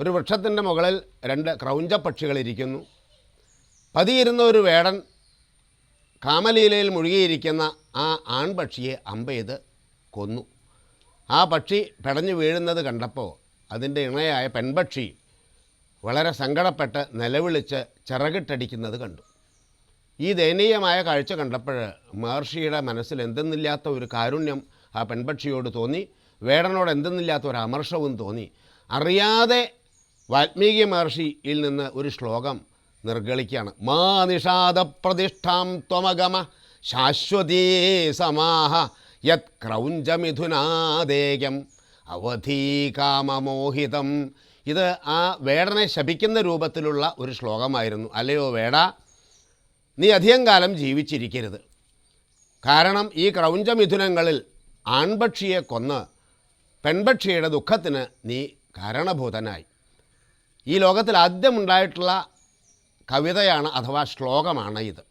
ഒരു വൃക്ഷത്തിന്റെ മുകളിൽ രണ്ട് ക്രൗഞ്ച ക്രൗഞ്ചപ്പക്ഷികളിരിക്കുന്നു പതിയിരുന്ന ഒരു വേടൻ കാമലീലയിൽ മുഴുകിയിരിക്കുന്ന ആ ആൺപക്ഷിയെ അമ്പെയ്ത് കൊന്നു. ആ പക്ഷി പെടഞ്ഞു വീഴുന്നത് കണ്ടപ്പോൾ അതിന്റെ ഇണയായ പെൺപക്ഷി വളരെ സങ്കടപ്പെട്ട് നിലവിളിച്ച് ചിറകിട്ടടിക്കുന്നത് കണ്ടു. ഈ ദയനീയമായ കാഴ്ച കണ്ടപ്പോൾ മഹർഷിയുടെ മനസ്സിൽ എന്തെന്നില്ലാത്ത ഒരു കാരുണ്യം ആ പെൺപക്ഷിയോട് തോന്നി. വേടനോട് എന്തെന്നില്ലാത്ത ഒരു അമർഷവും തോന്നി. അറിയാതെ വാൽമീകി മഹർഷിയിൽ നിന്ന് ഒരു ശ്ലോകം നിർഗളിക്കുകയാണ്. മാ നിഷാദ പ്രതിഷ്ഠാം ത്വമഗമ ശാശ്വതീ സമാഹ യത് ക്രൗഞ്ചമിഥുനാദേകം അവധീകാമമോഹിതം ഇത് ആ വേടനെ ശപിക്കുന്ന രൂപത്തിലുള്ള ഒരു ശ്ലോകമായിരുന്നു. അല്ലയോ വേട നീ അധികം കാലം ജീവിച്ചിരിക്കരുത്. കാരണം ഈ ക്രൗഞ്ചമിഥുനങ്ങളിൽ ആൺപക്ഷിയെ കൊന്ന് പെൺപക്ഷിയുടെ ദുഃഖത്തിന് നീ കാരണഭൂതനായി. ഈ ലോകത്തിൽ ആദ്യമുണ്ടായിട്ടുള്ള കവിതയാണ് അഥവാ ശ്ലോകമാണ് ഇത്